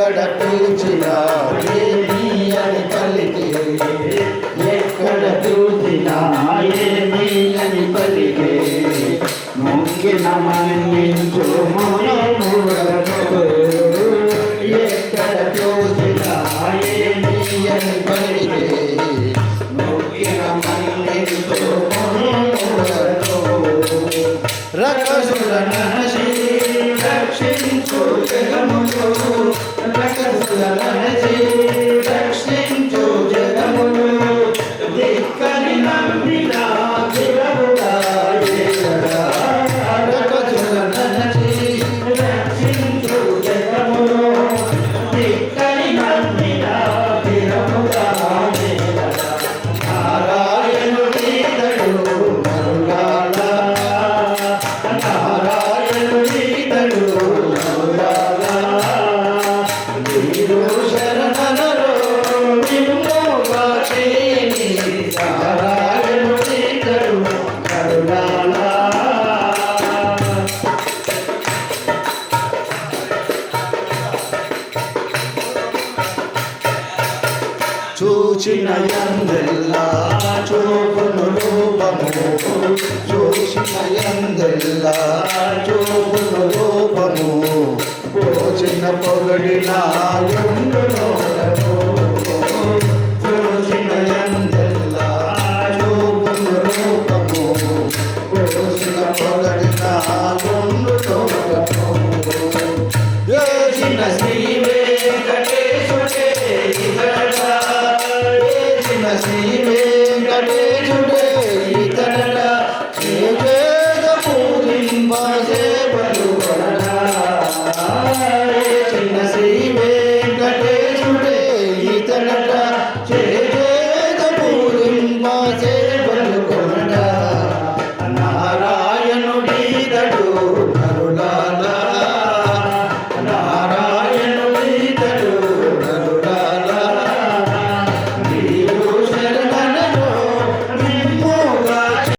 ఎక్కడ పిలిచినా ఏమి అని పలికి. ఎక్కడ చూసినా ఏమి అని పలికి. మొంగిన మన్నించు మనములకు ఎక్కడ చూసినా ఏమి అని పలికే. మొంగిన మన్నించు మనములకు రక్షించు జగములు. చూచిన ఎందెల్లా చూపును రూపము చూచిన ఎందెల్లా చూపును రూపము. పోచిన పొగడిన